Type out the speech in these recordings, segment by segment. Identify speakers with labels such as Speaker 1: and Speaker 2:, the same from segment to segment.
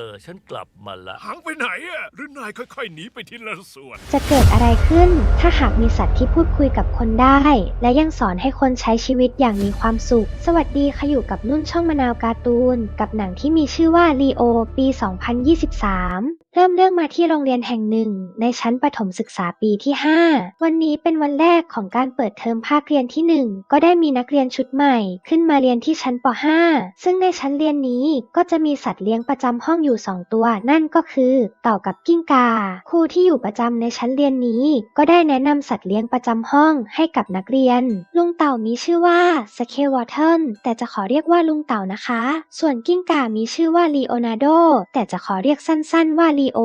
Speaker 1: เออ ฉันกลับมาละ
Speaker 2: หางไปไหนอะหรือนายค่อยๆหนีไปทีละส่วน
Speaker 3: จะเกิดอะไรขึ้น ถ้าหากมีสัตว์ที่พูดคุยกับคนได้ และยังสอนให้คนใช้ชีวิตอย่างมีความสุข สวัสดีค่ะอยู่กับนุ่นช่องมะนาวการ์ตูน กับหนังที่มีชื่อว่า Leo ปี 2023 เริ่มเรื่องมาที่โรงเรียนแห่งหนึ่ง ในชั้นประถมศึกษาปีที่ 5 วันนี้เป็นวันแรกของการเปิดเทอมภาคเรียนที่ 1 ก็ได้มีนักเรียนชุดใหม่ ขึ้นมาเรียนที่ชั้นป .5 ซึ่งในชั้นเรียนนี้ก็จะมีสัตว์เลี้ยงประจำห้องอยู่ 2 ตัว นั่นก็คือเต่ากับกิ้งกา ครูที่อยู่ประจำในชั้นเรียนนี้ ก็ได้แนะนำสัตว์เลี้ยงประจำห้องให้กับนักเรียน ลุงเต่ามีชื่อว่าสเควอเทนแต่จะขอเรียกว่าลุงเต่านะคะ ส่วนกิ้งกามีชื่อว่าลีโอนาร์โดแต่จะขอเรียกสั้น ๆ ว่าลีโอ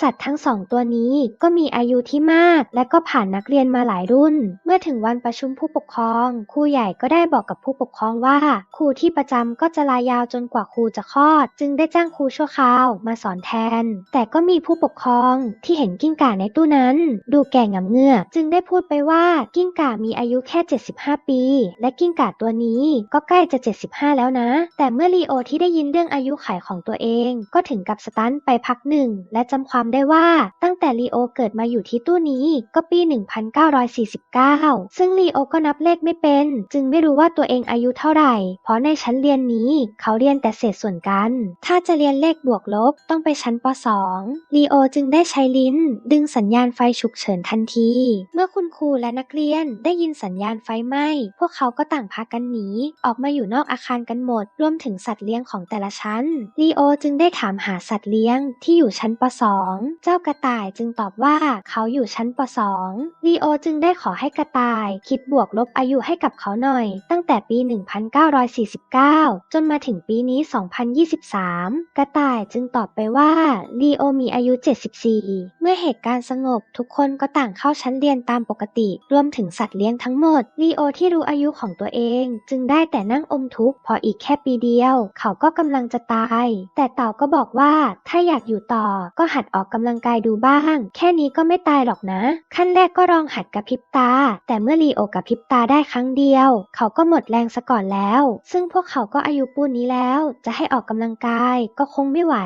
Speaker 3: สัตว์ทั้งสองตัวนี้ก็มีอายุที่มาก และก็ผ่านนักเรียนมาหลายรุ่น เมื่อถึงวันประชุมผู้ปกครอง ครูใหญ่ก็ได้บอกกับผู้ปกครองว่า ครูที่ประจำก็จะลายาวจนกว่าครูจะคลอด จึงได้จ้างครูชั่วคราวมาสอนแทน แต่ก็มีผู้ปกครองที่เห็นกิ้งก่าในตู้นั้น ดูแก่งำเงือกจึงได้พูดไปว่ากิ้งก่ามีอายุแค่ 75 ปี และกิ้งก่าตัวนี้ก็ใกล้จะ 75 แล้วนะ แต่เมื่อลีโอที่ได้ยินเรื่องอายุขัยของตัวเอง ก็ถึงกับสตันไปพักหนึ่งและจำความได้ว่าตั้งแต่ลีโอเกิดมาอยู่ที่ตู้นี้ก็ปี 1949 ซึ่งลีโอก็นับเลขไม่เป็น จึงไม่รู้ว่าตัวเองอายุเท่าไหร่ เพราะในชั้นเรียนนี้เขาเรียนแต่เศษส่วนกัน ถ้าจะเรียนเลขบวกลบต้องไปชั้นป .2 ลีโอจึงได้ใช้ลิ้น ดึงสัญญาณไฟฉุกเฉินทันที เมื่อคุณครูและนักเรียนได้ยินสัญญาณไฟไหม้พวกเขาก็ต่างพากันหนี ออกมาอยู่นอกอาคารกันหมด รวมถึงสัตว์เลี้ยงของแต่ละชั้นลีโอจึงได้ถามหาสัตว์เลี้ยงที่อยู่ชั้นั้นป .2 เจ้ากระต่ายจึงตอบว่าเขาอยู่ชั้นป .2 ลีโอจึงได้ขอให้กระต่าย คิดบวกลบอายุให้กับเขาหน่อย ตั้งแต่ปี 1949 จนมาถึงปีนี้ 2023 กระต่ายจึงตอบไปว่าลีโอมีอายุ 74 เมื่อเหตุการณ์สงบทุกคนก็ต่างเข้าชั้นเรียนตามปกติ รวมถึงสัตว์เลี้ยงทั้งหมดลีโอที่รู้อายุของตัวเอง จึงได้แต่นั่งอมทุกข์พออีกแค่ปีเดียว เขาก็กำลังจะตาย แต่เต่าก็บอกว่าถ้าอยากอยู่ต่อก็หัดออกกำลังกายดูบ้าง แค่นี้ก็ไม่ตายหรอกนะ ขั้นแรกก็ลองหัดกระพริบตา แต่เมื่อลีโอกระพริบตาได้ครั้งเดียว เขาก็หมดแรงซะก่อนแล้ว ซึ่งพวกเขาก็อายุปูนนี้แล้ว จะให้ออกกำลังกายก็คงไม่ไหว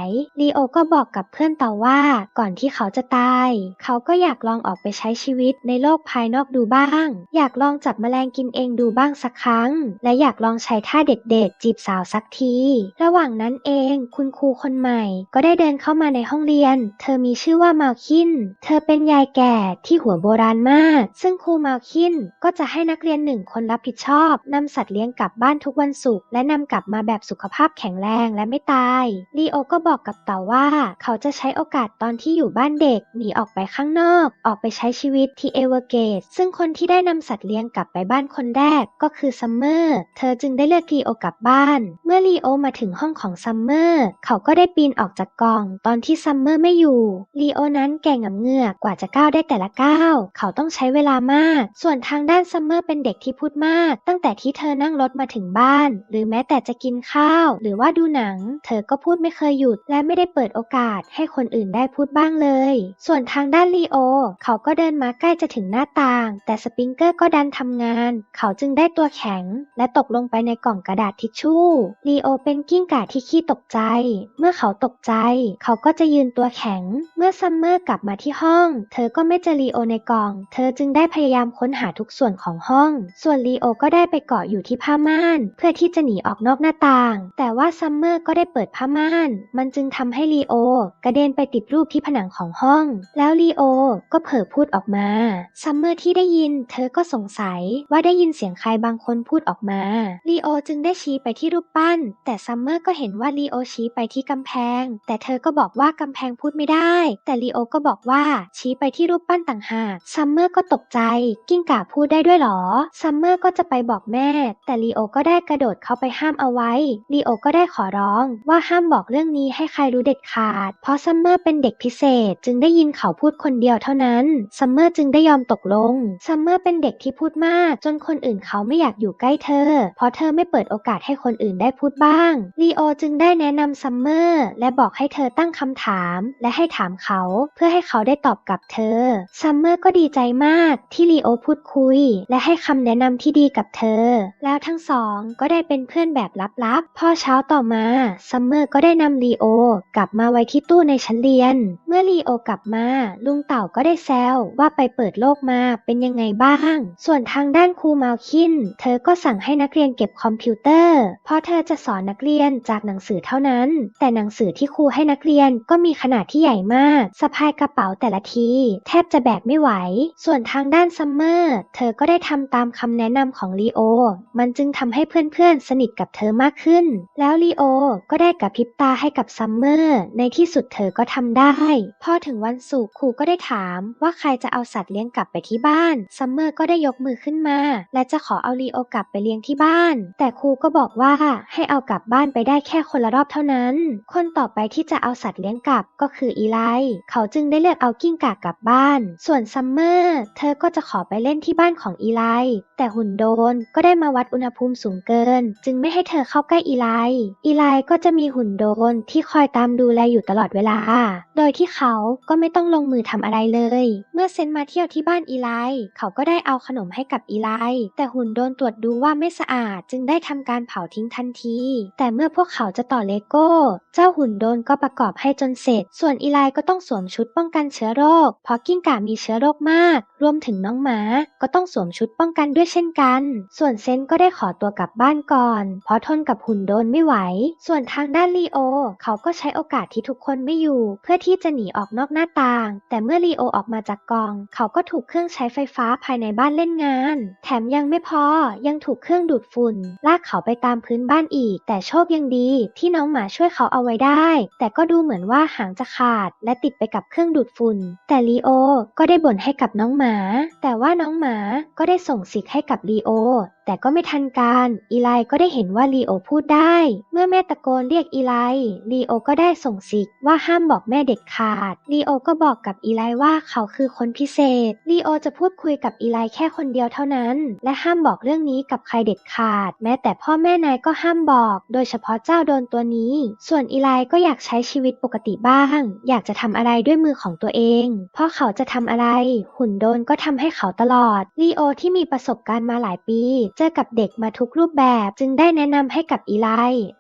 Speaker 3: ลีโอก็บอกกับเพื่อนต่าว่าก่อนที่เขาจะตาย เขาก็อยากลองออกไปใช้ชีวิตในโลกภายนอกดูบ้าง อยากลองจับแมลงกินเองดูบ้างสักครั้ง และอยากลองใช้ท่าเด็ดๆ จีบสาวสักที ระหว่างนั้นเอง คุณครูคนใหม่ ก็ได้เดินเข้ามาในห้องเรียน เธอมีชื่อว่ามาคิน เธอเป็นยายแก่ที่หัวโบราณมาก ซึ่งครูมาคินก็จะให้นักเรียนหนึ่งคนรับผิดชอบนำสัตว์เลี้ยงกลับบ้านทุกวันศุกร์และนำกลับมาแบบสุขภาพแข็งแรงและไม่ตายลีโอก็บอกกับเต่าว่า เขาจะใช้โอกาสตอนที่อยู่บ้านเด็กหนีออกไปข้างนอก ออกไปใช้ชีวิตที่เอเวอร์เกตซึ่งคนที่ได้นำสัตว์เลี้ยงกลับไปบ้านคนแรกก็คือซัมเมอร์เธอจึงได้เลือกลีโอกลับบ้าน เมื่อลีโอมาถึงห้องของซัมเมอร์เขาก็ได้ปีนออกจากกล่องตอนที่ซซัมเมอร์ไม่อยู่ลีโอนั้นแก่งำเงือกกว่าจะก้าวได้แต่ละก้าวเขาต้องใช้เวลามาก ส่วนทางด้านซัมเมอร์เป็นเด็กที่พูดมาก ตั้งแต่ที่เธอนั่งรถมาถึงบ้าน หรือแม้แต่จะกินข้าว หรือว่าดูหนัง เธอก็พูดไม่เคยหยุด และไม่ได้เปิดโอกาสให้คนอื่นได้พูดบ้างเลย ส่วนทางด้านลีโอ เขาก็เดินมาใกล้จะถึงหน้าต่าง แต่สปริงเกอร์ก็ดันทำงาน เขาจึงได้ตัวแข็ง และตกลงไปในกล่องกระดาษทิชชู่ลีโอเป็นกิ้งก่าที่ขี้ตกใจ เมื่อเขาตกใจ เขาก็จะยืนตัวแข็ง เมื่อซัมเมอร์กลับมาที่ห้อง เธอก็ไม่เจอลีโอในกล่อง เธอจึงได้พยายามค้นหาทุกส่วนของห้อง ส่วนลีโอก็ได้ไปเกาะอยู่ที่ผ้าม่าน เพื่อที่จะหนีออกนอกหน้าต่าง แต่ว่าซัมเมอร์ก็ได้เปิดผ้าม่าน มันจึงทำให้ลีโอ กระเด็นไปติดรูปที่ผนังของห้อง แล้วลีโอก็เผลอพูดออกมา ซัมเมอร์ที่ได้ยิน เธอก็สงสัยว่าได้ยินเสียงใครบางคนพูดออกมา ลีโอจึงได้ชี้ไปที่รูปปั้น แต่ซัมเมอร์ก็เห็นว่าลีโอชี้ไปที่กำแพง แต่เธอก็บอกว่ากำแพงพูดไม่ได้ แต่ลีโอก็บอกว่าชี้ไปที่รูปปั้นต่างหาก ซัมเมอร์ก็ตกใจ กิ้งก่าพูดได้ด้วยหรอ ซัมเมอร์ก็จะไปบอกแม่ แต่ลีโอก็ได้กระโดดเข้าไปห้ามเอาไว้ ลีโอก็ได้ขอร้องว่าห้ามบอกเรื่องนี้ให้ใครรู้เด็ดขาด เพราะซัมเมอร์เป็นเด็กพิเศษ จึงได้ยินเขาพูดคนเดียวเท่านั้น ซัมเมอร์จึงได้ยอมตกลง ซัมเมอร์เป็นเด็กที่พูดมาก จนคนอื่นเขาไม่อยากอยู่ใกล้เธอ เพราะเธอไม่เปิดโอกาสให้คนอื่นได้พูดบ้าง ลีโอจึงได้แนะนำซัมเมอร์และบอกให้เธอตั้งคำถามและให้ถามเขาเพื่อให้เขาได้ตอบกลับเธอ ซัมเมอร์ก็ดีใจมากที่ลีโอพูดคุย และให้คำแนะนำที่ดีกับเธอ แล้วทั้งสองก็ได้เป็นเพื่อนแบบลับๆ พอเช้าต่อมา ซัมเมอร์ก็ได้นำลีโอกลับมาไว้ที่ตู้ในชั้นเรียน เมื่อลีโอกลับมา ลุงเต่าก็ได้แซวว่าไปเปิดโลกมาเป็นยังไงบ้าง ส่วนทางด้านครูมาลคิน เธอก็สั่งให้นักเรียนเก็บคอมพิวเตอร์ เพราะเธอจะสอนนักเรียนจากหนังสือเท่านั้น แต่หนังสือที่ครูให้นักเรียนก็มีขนาดที่ใหญ่มากสะพายกระเป๋าแต่ละที แทบจะแบกไม่ไหว ส่วนทางด้านซัมเมอร์เธอก็ได้ทำตามคำแนะนำของลีโอ มันจึงทำให้เพื่อนๆ สนิทกับเธอมากขึ้น แล้วลีโอก็ได้กระพริบตาให้กับซัมเมอร์ในที่สุดเธอก็ทำได้ พอถึงวันศุกร์ครูก็ได้ถามว่าใครจะเอาสัตว์เลี้ยงกลับไปที่บ้านซัมเมอร์ก็ได้ยกมือขึ้นมา และจะขอเอาลีโอกลับไปเลี้ยงที่บ้าน แต่ครูก็บอกว่าให้เอากลับบ้านไปได้แค่คนละรอบเท่านั้น คนต่อไปที่จะเอาสัตว์เลี้ยงกลับก็คืออีไล เขาจึงได้เลือกเอากิ้งก่ากลับบ้าน ส่วนซัมเมอร์ เธอก็จะขอไปเล่นที่บ้านของอีไล แต่หุ่นโดนก็ได้มาวัดอุณหภูมิสูงเกิน จึงไม่ให้เธอเข้าใกล้อีไล อีไลก็จะมีหุ่นโดนที่คอยตามดูแลอยู่ตลอดเวลา โดยที่เขาก็ไม่ต้องลงมือทำอะไรเลย เมื่อเซนมาเที่ยวที่บ้านอีไล เขาก็ได้เอาขนมให้กับอีไล แต่หุ่นโดนตรวจดูว่าไม่สะอาด จึงได้ทำการเผาทิ้งทันที แต่เมื่อพวกเขาจะต่อเลโก้ เจ้าหุ่นโดนก็ประกอบให้จนเสร็จ ส่วนอีไลก็ต้องสวมชุดป้องกันเชื้อโรค เพราะกิ้งก่ามีเชื้อโรคมาก รวมถึงน้องหมาก็ต้องสวมชุดป้องกันด้วยเช่นกัน ส่วนเซนก็ได้ขอตัวกลับบ้านก่อน เพราะทนกับหุ่นโดนไม่ไหว ส่วนทางด้านลีโอ เขาก็ใช้โอกาสที่ทุกคนไม่อยู่ เพื่อที่จะหนีออกนอกหน้าต่าง แต่เมื่อลีโอออกมาจากกอง เขาก็ถูกเครื่องใช้ไฟฟ้าภายในบ้านเล่นงาน แถมยังไม่พอยังถูกเครื่องดูดฝุ่น ลากเขาไปตามพื้นบ้านอีก แต่โชคยังดี ที่น้องหมาช่วยเขาเอาไว้ได้ แต่ก็ดูเหมือนว่าหางจะขาดและติดไปกับเครื่องดูดฝุ่น แต่ลีโอก็ได้บ่นให้กับน้องหมา แต่ว่าน้องหมาก็ได้ส่งสิกให้กับลีโอ แต่ก็ไม่ทันการ อีไลก็ได้เห็นว่าลีโอพูดได้ เมื่อแม่ตะโกนเรียกอีไลลีโอก็ได้ส่งสิกว่าห้ามบอกแม่เด็ดขาดลีโอก็บอกกับอีไลว่าเขาคือคนพิเศษลีโอจะพูดคุยกับอีไลแค่คนเดียวเท่านั้น และห้ามบอกเรื่องนี้กับใครเด็ดขาด แม้แต่พ่อแม่นายก็ห้ามบอก โดยเฉพาะเจ้าโดนตัวนี้ ส่วนอีไลก็อยากใช้ชีวิตปกติบ้าง อยากจะทำอะไรด้วยมือของตัวเอง เพราะเขาจะทำอะไร หุ่นโดนก็ทำให้เขาตลอดลีโอที่มีประสบการณ์มาหลายปีเจอกับเด็กมาทุกรูปแบบจึงได้แนะนำให้กับอีไล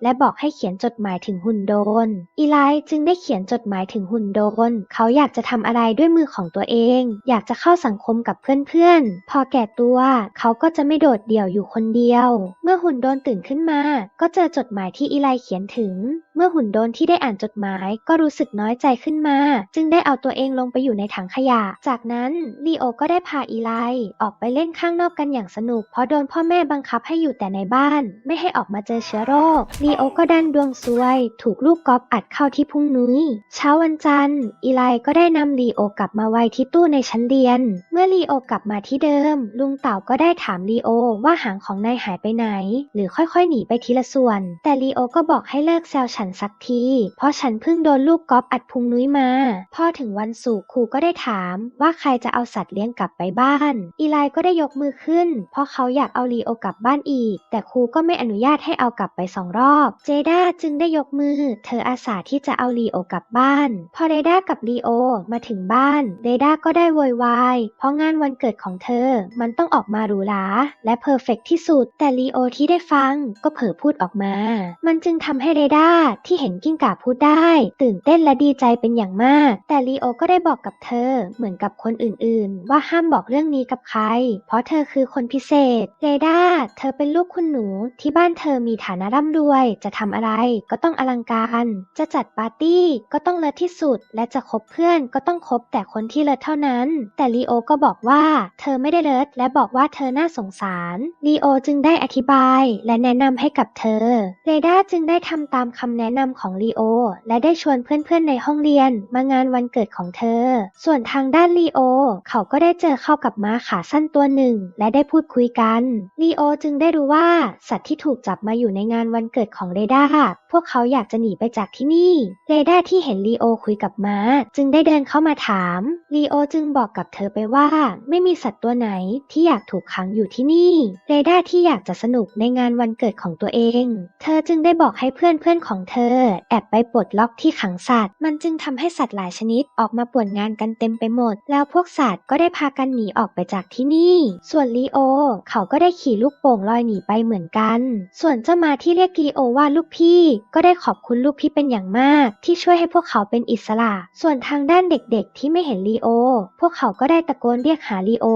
Speaker 3: และบอกให้เขียนจดหมายถึงหุ่นโดน อีไลจึงได้เขียนจดหมายถึงหุ่นโดน เขาอยากจะทำอะไรด้วยมือของตัวเอง อยากจะเข้าสังคมกับเพื่อนๆ พอแก่ตัวเขาก็จะไม่โดดเดี่ยวอยู่คนเดียว เมื่อหุ่นโดนตื่นขึ้นมา ก็เจอจดหมายที่อีไลเขียนถึง เมื่อหุ่นโดนที่ได้อ่านจดหมายก็รู้สึกน้อยใจขึ้นมา จึงได้เอาตัวเองลงไปอยู่ในถังขยะ จากนั้นลีโอก็ได้พาอีไลออกไปเล่นข้างนอกกันอย่างสนุก เพราะโดนพ่อแม่บังคับให้อยู่แต่ในบ้าน ไม่ให้ออกมาเจอเชื้อโรคลีโอก็ดันดวงซวย ถูกลูกกอล์ฟอัดเข้าที่พุงนุ้ยเช้าวันจันทร์ อีไลก็ได้นำลีโอกลับมาไว้ที่ตู้ในชั้นเรียน เมื่อลีโอกลับมาที่เดิม ลุงเต่าก็ได้ถามลีโอว่าหางของนายหายไปไหน หรือค่อยๆ หนีไปทีละส่วน แต่ลีโอก็บอกให้เลิกแซวฉันสักที เพราะฉันเพิ่งโดนลูกกอล์ฟอัดพุงนุ้ยมา พอถึงวันศุกร์ครูก็ได้ถาม ว่าใครจะเอาสัตว์เลี้ยงกลับไปบ้าน อีไลก็ได้ยกมือขึ้น เพราะเขาอยากเอาลีโอกลับบ้านอีก แต่ครูก็ไม่อนุญาตให้เอากลับไปสองรอบ เจด้าจึงได้ยกมือ เธออาสาที่จะเอาลีโอกลับบ้าน พอเรด้ากับลีโอมาถึงบ้านเรด้าก็ได้โวยวาย เพราะงานวันเกิดของเธอ มันต้องออกมาหรูหราและเพอร์เฟกที่สุด แต่ลีโอที่ได้ฟังก็เผลอพูดออกมา มันจึงทำให้เรด้าที่เห็นกิ้งก่าพูดได้ ตื่นเต้นและดีใจเป็นอย่างมาก แต่ลีโอก็ได้บอกกับเธอ เหมือนกับคนอื่นๆ ว่าห้ามบอกเรื่องนี้กับใคร เพราะเธอคือคนพิเศษเรดาเธอเป็นลูกคุณหนูที่บ้านเธอมีฐานะร่ำรวย จะทำอะไรก็ต้องอลังการ จะจัดปาร์ตี้ก็ต้องเลิศที่สุด และจะคบเพื่อนก็ต้องคบแต่คนที่เลิศเท่านั้น แต่ลีโอก็บอกว่า เธอไม่ได้เลิศและบอกว่าเธอน่าสงสาร ลีโอจึงได้อธิบาย และแนะนำให้กับเธอ เรดาจึงได้ทำตามคำแนะนะนำของลีโอ และได้ชวนเพื่อนๆในห้องเรียนมางานวันเกิดของเธอ ส่วนทางด้านลีโอ เขาก็ได้เจอเข้ากับม้าขาสั้นตัวหนึ่ง และได้พูดคุยกันลีโอจึงได้รู้ว่าสัตว์ที่ถูกจับมาอยู่ในงานวันเกิดของเรด้าพวกเขาอยากจะหนีไปจากที่นี่ เรด้าที่เห็นลีโอคุยกับม้า จึงได้เดินเข้ามาถามลีโอจึงบอกกับเธอไปว่า ไม่มีสัตว์ตัวไหนที่อยากถูกขังอยู่ที่นี่ เรด้าที่อยากจะสนุกในงานวันเกิดของตัวเอง เธอจึงได้บอกให้เพื่อนเพื่อนๆของเธอ แอบไปปลดล็อกที่ขังสัตว์ มันจึงทำให้สัตว์หลายชนิดออกมาป่วนงานกันเต็มไปหมด แล้วพวกสัตว์ก็ได้พากันหนีออกไปจากที่นี่ ส่วนลีโอ เขาก็ได้ขี่ลูกโป่งลอยหนีไปเหมือนกัน ส่วนเจ้ามาที่เรียกลีโอว่าลูกพี่ ก็ได้ขอบคุณลูกพี่เป็นอย่างมาก ที่ช่วยให้พวกเขาเป็นอิสระ ส่วนทางด้านเด็กๆ ที่ไม่เห็นลีโอ พวกเขาก็ได้ตะโกนเรียกหาลีโอ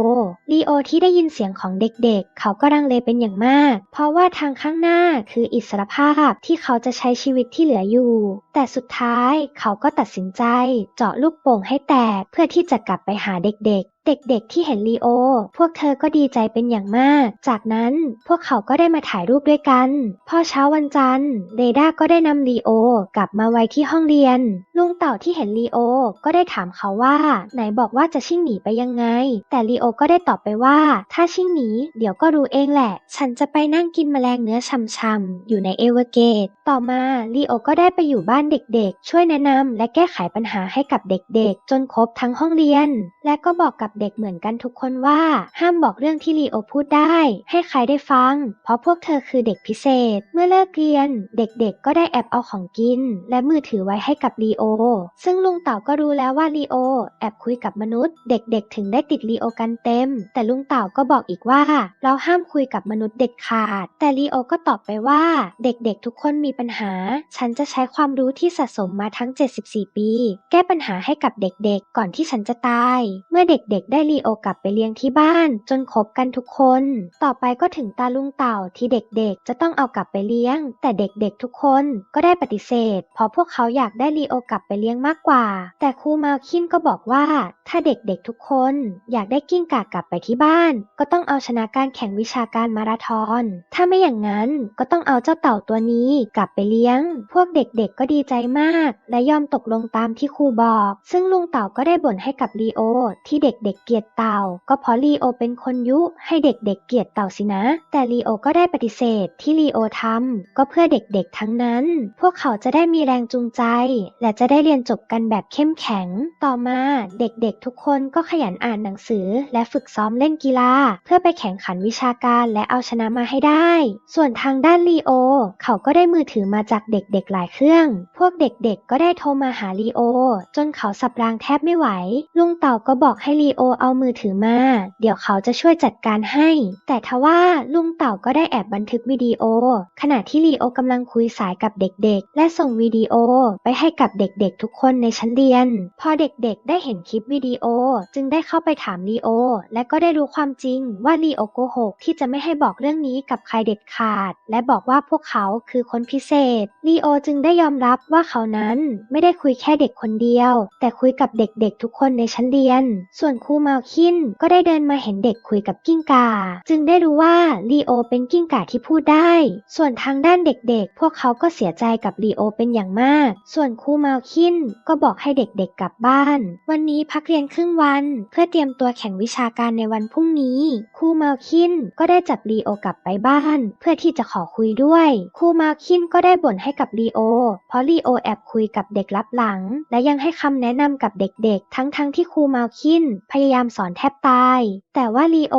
Speaker 3: ลีโอที่ได้ยินเสียงของเด็กๆ เขาก็รังเลเป็นอย่างมาก เพราะว่าทางข้างหน้าคืออิสรภาพที่เขาจะใช้ชีวิตที่เหลืออยู่ แต่สุดท้ายเขาก็ตัดสินใจเจาะลูกโป่งให้แตกเพื่อที่จะกลับไปหาเด็ก เด็กๆที่เห็นลีโอ พวกเธอก็ดีใจเป็นอย่างมาก จากนั้นพวกเขาก็ได้มาถ่ายรูปด้วยกัน พอเช้าวันจันทร์เรดาก็ได้นำลีโอกลับมาไว้ที่ห้องเรียน ลุงเต่าที่เห็นลีโอ ก็ได้ถามเขาว่า ไหนบอกว่าจะชิ่งหนีไปยังไง แต่ลีโอก็ได้ตอบไปว่า ถ้าชิ่งหนีเดี๋ยวก็รู้เองแหละ ฉันจะไปนั่งกินแมลงเนื้อช่ำๆอยู่ในเอเวอร์เกต ต่อมาลีโอก็ได้ไปอยู่บ้านเด็กๆ ช่วยแนะนำและแก้ไขปัญหาให้กับเด็กๆ จนครบทั้งห้องเรียน และก็บอกกับเด็กเหมือนกันทุกคนว่า ห้ามบอกเรื่องที่ลีโอพูดได้ ให้ใครได้ฟัง เพราะพวกเธอคือเด็กพิเศษ เมื่อเลิกเรียน เด็กๆ ก็ได้แอบเอาของกิน และมือถือไว้ให้กับลีโอ ซึ่งลุงเต่าก็รู้แล้วว่าลีโอ แอบคุยกับมนุษย์ เด็กๆ ถึงได้ติดลีโอกันเต็ม แต่ลุงเต่าก็บอกอีกว่า เราห้ามคุยกับมนุษย์เด็ดขาด แต่ลีโอก็ตอบไปว่า เด็กๆ ทุกคนมีปัญหา ฉันจะใช้ความรู้ที่สะสมมาทั้ง 74 ปี แก้ปัญหาให้กับเด็กๆ ก่อนที่ฉันจะตาย เมื่อเด็กๆได้ลีโอกลับไปเลี้ยงที่บ้าน จนคบกันทุกคน ต่อไปก็ถึงตาลุงเต่าที่เด็กๆ จะต้องเอากลับไปเลี้ยง แต่เด็กๆทุกคนก็ได้ปฏิเสธ เพราะพวกเขาอยากได้ลีโอกลับไปเลี้ยงมากกว่า แต่ครูมาคินก็บอกว่าถ้าเด็กๆทุกคน อยากได้กิ้งก่ากลับไปที่บ้าน ก็ต้องเอาชนะการแข่งวิชาการมาราธอน ถ้าไม่อย่างนั้นก็ต้องเอาเจ้าเต่าตัวนี้กลับไปเลี้ยง พวกเด็กๆก็ดีใจมาก และยอมตกลงตามที่ครูบอก ซึ่งลุงเต่าก็ได้บ่นให้กับลีโอที่เด็กๆเกลียดเต่า ก็เพราะลีโอเป็นคนยุให้เด็กๆเกลียดเต่าสินะ แต่ลีโอก็ได้ปฏิเสธที่ลีโอทำก็เพื่อเด็กๆทั้งนั้น พวกเขาจะได้มีแรงจูงใจ และจะได้เรียนจบกันแบบเข้มแข็ง ต่อมาเด็กๆทุกคนก็ขยันอ่านหนังสือ และฝึกซ้อมเล่นกีฬา เพื่อไปแข่งขันวิชาการและเอาชนะมาให้ได้ ส่วนทางด้านลีโอ เขาก็ได้มือถือมาจากเด็กๆหลายเครื่อง พวกเด็กๆก็ได้โทรมาหาลีโอ จนเขาสับรางแทบไม่ไหว ลุงเต่าก็บอกให้ลีโออเอามือถือมา เดี๋ยวเขาจะช่วยจัดการให้ แต่ทว่าลุงเต่าก็ได้แอบบันทึกวิดีโอ ขณะที่ลีโอกำลังคุยสายกับเด็กๆ และส่งวิดีโอไปให้กับเด็กๆ ทุกคนในชั้นเรียน พอเด็กๆ ได้เห็นคลิปวิดีโอ จึงได้เข้าไปถามลีโอ และก็ได้รู้ความจริงว่าลีโอโกหกที่จะไม่ให้บอกเรื่องนี้กับใครเด็ดขาด และบอกว่าพวกเขาคือคนพิเศษลีโอจึงได้ยอมรับว่าเขานั้นไม่ได้คุยแค่เด็กคนเดียว แต่คุยกับเด็กๆ ทุกคนในชั้นเรียน ส่วนครูมาคินก็ได้เดินมาเห็นเด็กคุยกับกิ้งก่า จึงได้รู้ว่าลีโอเป็นกิ้งก่าที่พูดได้ ส่วนทางด้านเด็กๆ พวกเขาก็เสียใจกับลีโอเป็นอย่างมาก ส่วนครูมาคินก็บอกให้เด็กๆกลับบ้าน วันนี้พักเรียนครึ่งวัน เพื่อเตรียมตัวแข่งวิชาการในวันพรุ่งนี้ครูมาคินก็ได้จับลีโอกลับไปบ้าน เพื่อที่จะขอคุยด้วยครูมาคินก็ได้บ่นให้กับลีโอ เพราะลีโอแอบคุยกับเด็กลับหลัง และยังให้คำแนะนำกับเด็กๆ ทั้งๆทที่ครูมาคินพยายามสอนแทบตาย แต่ว่าลีโอ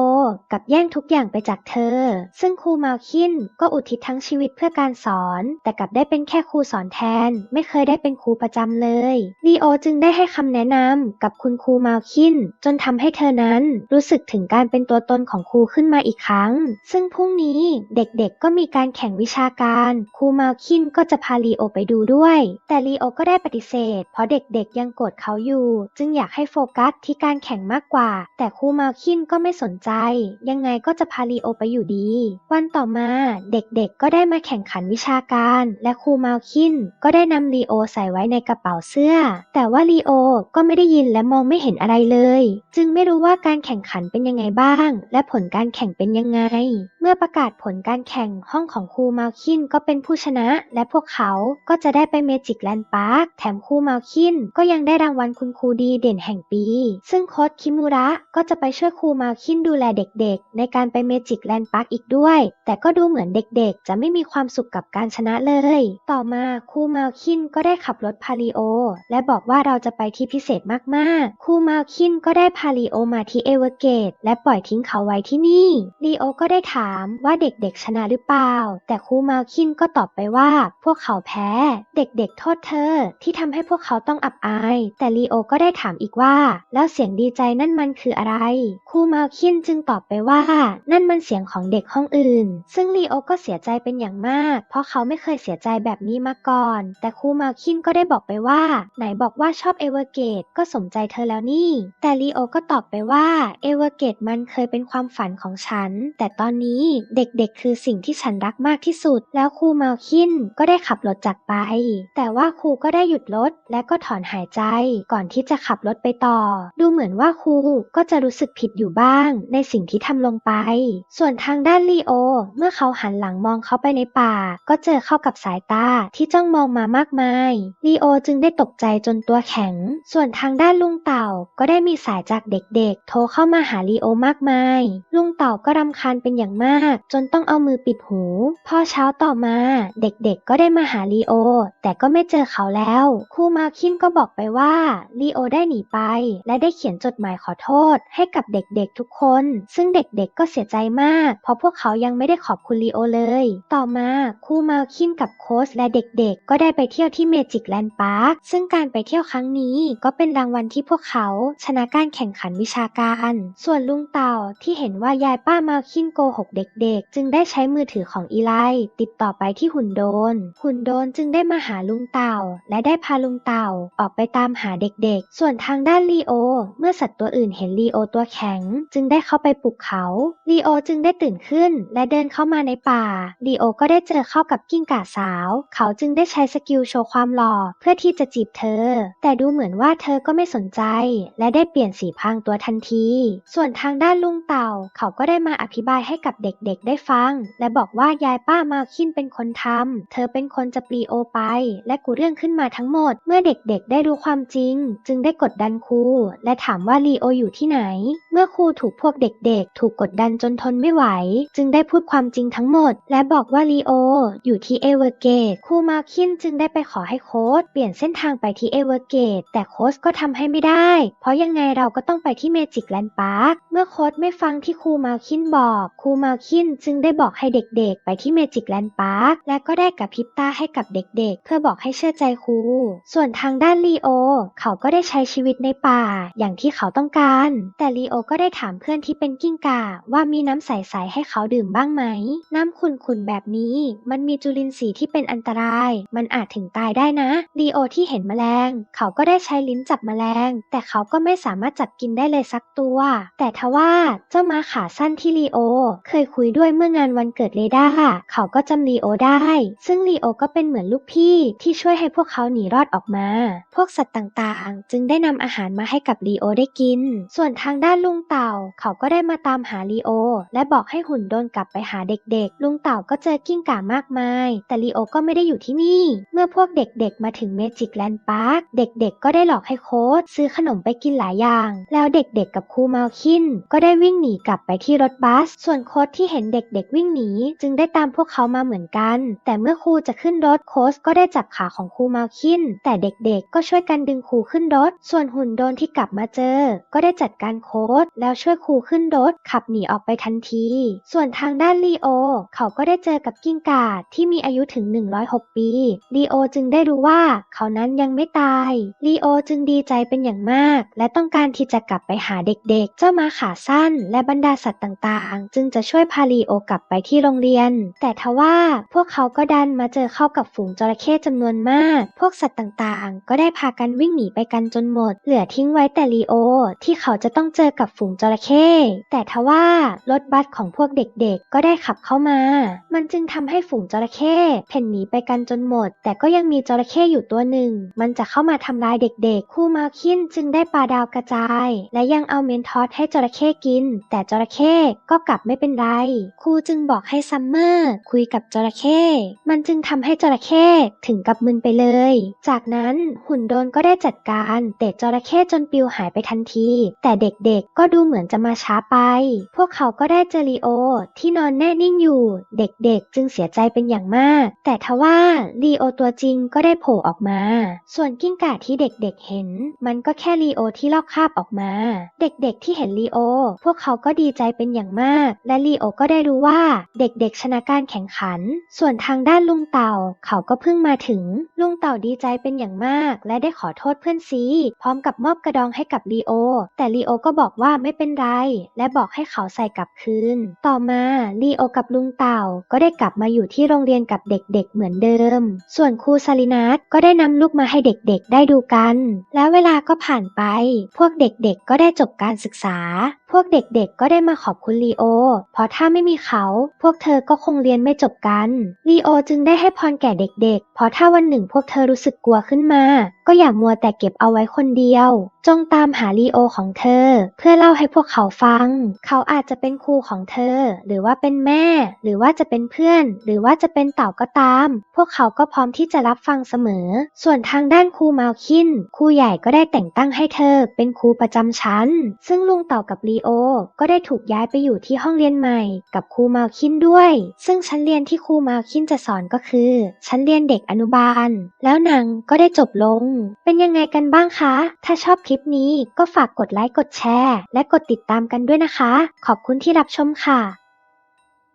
Speaker 3: กลับแย่งทุกอย่างไปจากเธอ ซึ่งครูมาคินก็อุทิศทั้งชีวิตเพื่อการสอน แต่กลับได้เป็นแค่ครูสอนแทน ไม่เคยได้เป็นครูประจำเลยลีโอจึงได้ให้คำแนะนำกับคุณครูมาคินจนทำให้เธอนั้นรู้สึกถึงการเป็นตัวตนของครูขึ้นมาอีกครั้ง ซึ่งพรุ่งนี้เด็กๆก็มีการแข่งวิชาการ ครูมาคินก็จะพาลีโอไปดูด้วย แต่ลีโอก็ได้ปฏิเสธ เพราะเด็กๆยังโกรธเขาอยู่ จึงอยากให้โฟกัสที่การแข่งมากกว่า แต่ครูมาคินก็ไม่สนใจ ยังไงก็จะพาลีโอไปอยู่ดี วันต่อมาเด็กๆก็ได้มาแข่งขันวิชาการ และครูมาคินก็ได้นำลีโอใส่ไว้ในกระเป๋าเสื้อ แต่ว่าลีโอก็ไม่ได้ยินและมองไม่เห็นอะไรเลย จึงไม่รู้ว่าการแข่งขันเป็นยังไงบ้าง และผลการแข่งเป็นยังไง เมื่อประกาศผลการแข่งห้องของครูมาคินก็เป็นผู้ชนะ และพวกเขาก็จะได้ไปเมจิกแลนด์พาร์คแถมครูมาคินก็ยังได้รางวัลคุณครูดีเด่นแห่งปี ซึ่งโค้ชคิมูระก็จะไปช่วยครูมาคินดูแลเด็กๆ ในการไปเมจิกแลนด์พาร์คอีกด้วย แต่ก็ดูเหมือนเด็กๆ จะไม่มีความสุขกับการชนะเลย ต่อมาครูมาคินก็ได้ขับรถพาลีโอ และบอกว่าเราจะไปที่พิเศษมากๆ ครูมาคินก็ได้พาลีโอมาที่เอเวอร์เกตและปล่อยทิ้งเขาไว้ที่นี่ลีโอก็ได้ถามว่าเด็กๆชนะหรือเปล่า แต่ครูมาคินก็ตอบไปว่า พวกเขาแพ้ เด็กๆโทษเธอ ที่ทำให้พวกเขาต้องอับอาย แต่ลีโอก็ได้ถามอีกว่า แล้วเสียงดีใจนั่นมันคืออะไร ครูมาคินจึงตอบไปว่า นั่นมันเสียงของเด็กห้องอื่น ซึ่งลีโอก็เสียใจเป็นอย่างมาก เพราะเขาไม่เคยเสียใจแบบนี้มาก่อน แต่ครูมาคินก็ได้บอกไปว่า ไหนบอกว่าชอบเอเวอร์เกตก็สมใจเธอแล้วนี่ แต่ลีโอก็ตอบไปว่าเอเวอร์เกตมันเคยเป็นความฝันของฉัน แต่ตอนนี้เด็กๆ คือสิ่งที่ฉันรักมากที่สุด แล้วครูมาคินก็ได้ขับรถจากไป แต่ว่าครูก็ได้หยุดรถและก็ถอนหายใจ ก่อนที่จะขับรถไปต่อ ดูเหมือนว่าครูก็จะรู้สึกผิดอยู่บ้างในสิ่งที่ทำลงไป ส่วนทางด้านลีโอ เมื่อเขาหันหลังมองเข้าไปในป่า ก็เจอเข้ากับสายตาที่จ้องมองมามากมาย ลีโอจึงได้ตกใจจนตัวแข็ง ส่วนทางด้านลุงเต่าก็ได้มีสายจากเด็กๆ โทรเข้ามาหาลีโอมากมาย ลุงเต่าก็รำคาญเป็นอย่างมาก จนต้องเอามือปิดหู พอเช้าต่อมา เด็กๆ ก็ได้มาหาลีโอ แต่ก็ไม่เจอเขาแล้ว ครูมาคินก็บอกไปว่าลีโอได้หนีไป และได้เขียนจดหมายขอโทษให้กับเด็กๆทุกคน ซึ่งเด็กๆก็เสียใจมาก เพราะพวกเขายังไม่ได้ขอบคุณลีโอเลย ต่อมาครูมาคินกับโค้ชและเด็กๆ ก็ได้ไปเที่ยวที่เมจิกแลนด์พาร์คซึ่งการไปเที่ยวครั้งนี้ก็เป็นรางวัลที่พวกเขาชนะการแข่งขันวิชาการ ส่วนลุงเต่าที่เห็นว่ายายป้ามาคินโกหกเด็กๆ จึงได้ใช้มือถือของอีไลติดต่อไปที่หุ่นโดน หุ่นโดนจึงได้มาหาลุงเต่า และได้พาลุงเต่าออกไปตามหาเด็กๆ ส่วนทางด้านลีโอ เมื่อสัตว์ตัวอื่นเห็นลีโอตัวแข็ง จึงได้เข้าไปปลุกเขาลีโอจึงได้ตื่นขึ้น และเดินเข้ามาในป่าลีโอก็ได้เจอเข้ากับกิ้งก่าสาว เขาจึงได้ใช้สกิลโชว์ความหล่อเพื่อที่จะจีบเธอ แต่ดูเหมือนว่าเธอก็ไม่สนใจ และได้เปลี่ยนสีพรางตัวทันที ส่วนทางด้านลุงเต่า เขาก็ได้มาอธิบายให้กับเด็กๆได้ฟัง และบอกว่ายายป้ามาคินเป็นคนทำเธอเป็นคนจะปลีโอไป และกูเรื่องขึ้นมาทั้งหมด เมื่อเด็กๆ ได้รู้ความจริง จึงได้กดดันครูและถามว่าลีโออยู่ที่ไหน เมื่อครูถูกพวกเด็กๆ ถูกกดดันจนทนไม่ไหว จึงได้พูดความจริงทั้งหมด และบอกว่าลีโออยู่ที่เอเวอร์เกตครูมาคินจึงได้ไปขอให้โค้ชเปลี่ยนเส้นทางไปที่เอเวอร์เกตแต่โค้ชก็ทำให้ไม่ได้ เพราะยังไงเราก็ต้องไปที่เมจิกแลนด์พาร์คเมื่อโค้ชไม่ฟังที่ครูมาคินบอกครูมาคินจึงได้บอกให้เด็กๆ ไปที่เมจิกแลนด์พาร์คและก็ได้กับพิบตาให้กับเด็กๆ เพื่อบอกให้เชื่อใจครูส่วนทางด้านลีโอเขาก็ได้ใช้ชีวิตในป่า อย่างที่เขาต้องการ แต่ลีโอก็ได้ถามเพื่อนที่เป็นกิ้งก่าว่ามีน้ำใสๆให้เขาดื่มบ้างไหม น้ำขุ่นๆแบบนี้ มันมีจุลินทรีย์ที่เป็นอันตราย มันอาจถึงตายได้นะลีโอที่เห็นแมลง เขาก็ได้ใช้ลิ้นจับแมลง แต่เขาก็ไม่สามารถจับกินได้เลยสักตัว แต่ทว่าเจ้าม้าขาสั้นที่ลีโอ เคยคุยด้วยเมื่องานวันเกิดเลด้าเขาก็จำลีโอได้ ซึ่งลีโอก็เป็นเหมือนลูกพี่ที่ช่วยให้พวกเขาหนีรอดออกมา พวกสัตว์ต่างๆ จึงได้นำอาหารมาให้กับลีโอได้กิน ส่วนทางด้านลุงเต่า เขาก็ได้มาตามหาลีโอ และบอกให้หุ่นโดนกลับไปหาเด็กๆ ลุงเต่าก็เจอกิ้งก่ามากมาย แต่ลีโอก็ไม่ได้อยู่ที่นี่ เมื่อพวกเด็กๆมาถึงเมจิกแลนด์พาร์ค เด็กๆก็ได้หลอกให้โค้ชซื้อขนมไปกินหลายอย่าง แล้วเด็กๆกับครูมาลคิน ก็ได้วิ่งหนีกลับไปที่รถบัส ส่วนโค้ชที่เห็นเด็กๆวิ่งหนีจึงได้ตามพวกเขามาเหมือนกัน แต่เมื่อครูจะขึ้นรถโค้ชก็ได้จับขาของครูมาลคิน แต่เด็กๆก็ช่วยกันดึงครูขึ้นรถ ส่วนหุ่นโดนที่กลับมาเจอก็ได้จัดการโค้ชแล้วช่วยครูขึ้นรถขับหนีออกไปทันที ส่วนทางด้านลีโอ เขาก็ได้เจอกับกิ้งก่าที่มีอายุถึง 106 ปีลีโอจึงได้รู้ว่าเขานั้นยังไม่ตายลีโอจึงดีใจเป็นอย่างมาก และต้องการที่จะกลับไปหาเด็กๆ เจ้าม้าขาสั้น และบรรดาสัตว์ต่างๆ จึงจะช่วยพาลีโอกลับไปที่โรงเรียน แต่ทว่าพวกเขาก็ดันมาเจอเข้ากับฝูงจระเข้จำนวนมาก พวกสัตว์ต่างๆ ก็ได้พากันวิ่งหนีไปกันจนหมด เหลือทิ้งไว้แต่ลีโอที่เขาจะต้องเจอกับฝูงจระเข้ แต่ทว่ารถบัสของพวกเด็กๆ ก็ได้ขับเข้ามา มันจึงทำให้ฝูงจระเข้เพ่นหนีไปกันจนหมด แต่ก็ยังมีจระเข้อยู่ตัวหนึ่ง มันจะเข้ามาทำร้ายเด็กๆ คู่มาคินจึงได้ปลาดาวกระจาย และยังเอาเมนทอสให้จระเข้กิน แต่จระเข้ก็กลับไม่เป็นไร ครูจึงบอกให้ซัมเมอร์คุยกับจระเข้ มันจึงทำให้จระเข้ถึงกับมึนไปเลย จากนั้นหุ่นโดนก็ได้จัดการเตะจระเข้จนปลิวหายไปทันที แต่เด็กๆ ก็ดูเหมือนจะมาช้าไป พวกเขาก็ได้เจอลีโอที่นอนแน่นิ่งอยู่ เด็กๆ จึงเสียใจเป็นอย่างมาก แต่ทว่าลีโอตัวจริงก็ได้โผล่ออกมา ส่วนกิ้งก่าที่เด็กๆเห็น มันก็แค่ลีโอที่ลอกคราบออกมา เด็กๆ ที่เห็นลีโอ พวกเขาก็ดีใจเป็นอย่างมาก และลีโอก็ได้รู้ว่าเด็กๆ ชนะการแข่งขัน ส่วนทางด้านลุงเต่าเขาก็เพิ่งมาถึง ลุงเต่าดีใจเป็นอย่างมาก และได้ขอโทษเพื่อนซีพร้อมกับมอบกระดองให้กับลีโอแต่ลีโอก็บอกว่าไม่เป็นไร และบอกให้เขาใส่กลับคืน ต่อมาลีโอกับลุงเต่าก็ได้กลับมาอยู่ที่โรงเรียนกับเด็กๆเหมือนเดิม ส่วนครูซาลินัสก็ได้นำลูกมาให้เด็กๆได้ดูกัน แล้วเวลาก็ผ่านไป พวกเด็กๆก็ได้จบการศึกษา พวกเด็กๆก็ได้มาขอบคุณลีโอ เพราะถ้าไม่มีเขา พวกเธอก็คงเรียนไม่จบกัน ลีโอจึงได้ให้พรแก่เด็กๆ เพราะถ้าวันหนึ่งพวกเธอรู้สึกกลัวขึ้นมา ก็อย่ามัวแต่เก็บเอาไว้คนเดียว จงตามหาลีโอของเธอ เพื่อเล่าให้พวกเขาฟัง เขาอาจจะเป็นครูของเธอ หรือว่าเป็นแม่ หรือว่าจะเป็นเพื่อน หรือว่าจะเป็นเต่าก็ตาม พวกเขาก็พร้อมที่จะรับฟังเสมอ ส่วนทางด้านครูมาลคินครูใหญ่ก็ได้แต่งตั้งให้เธอ เป็นครูประจำชั้น ซึ่งลุงเต่ากับลีโอ ก็ได้ถูกย้ายไปอยู่ที่ห้องเรียนใหม่ กับครูมาลคินด้วย ซึ่งชั้นเรียนที่ครูมาลคินจะสอนก็คือชั้นเรียนเด็กอนุบาล แล้วหนังก็ได้จบลง เป็นยังไงกันบ้างคะ ถ้าชอบคลิปนี้ก็ฝากกดไลค์ กดแชร์ และกดติดตามกันด้วยนะคะ ขอบคุณที่รับชมค่ะ